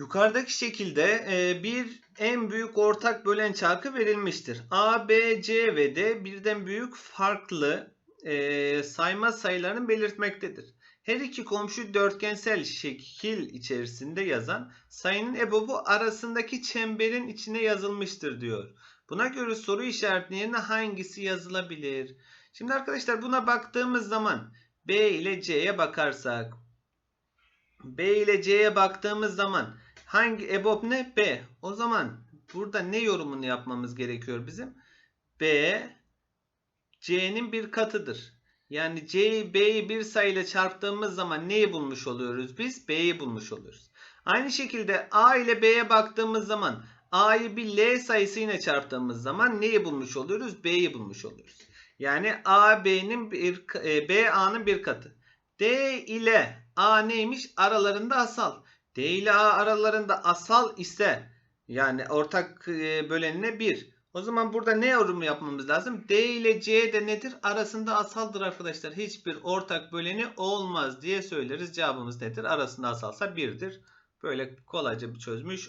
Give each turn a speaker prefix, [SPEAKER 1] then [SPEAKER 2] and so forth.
[SPEAKER 1] Yukarıdaki şekilde e, bir en büyük ortak bölen çarkı verilmiştir. A, B, C ve D birden büyük farklı e, sayma sayılarını belirtmektedir. Her iki komşu dörtgensel şekil içerisinde yazan sayının ebobu arasındaki çemberin içine yazılmıştır diyor. Buna göre soru işaretinin yerine hangisi yazılabilir? Şimdi arkadaşlar buna baktığımız zaman B ile C'ye bakarsak B ile C'ye baktığımız zaman hangi EBOB ne? B. O zaman burada ne yorumunu yapmamız gerekiyor bizim? B C'nin bir katıdır. Yani C'yi B'yi bir sayıyla çarptığımız zaman neyi bulmuş oluyoruz biz? B'yi bulmuş oluyoruz. Aynı şekilde A ile B'ye baktığımız zaman A'yı bir L sayısıyla çarptığımız zaman neyi bulmuş oluyoruz? B'yi bulmuş oluyoruz. Yani A B'nin bir e, B A'nın bir katı. D ile A neymiş? Aralarında asal. D ile A aralarında asal ise yani ortak e, bölenine 1. O zaman burada ne yorum yapmamız lazım? D ile C de nedir? Arasında asaldır arkadaşlar. Hiçbir ortak böleni olmaz diye söyleriz. Cevabımız nedir? Arasında asalsa 1'dir. Böyle kolayca bir çözmüş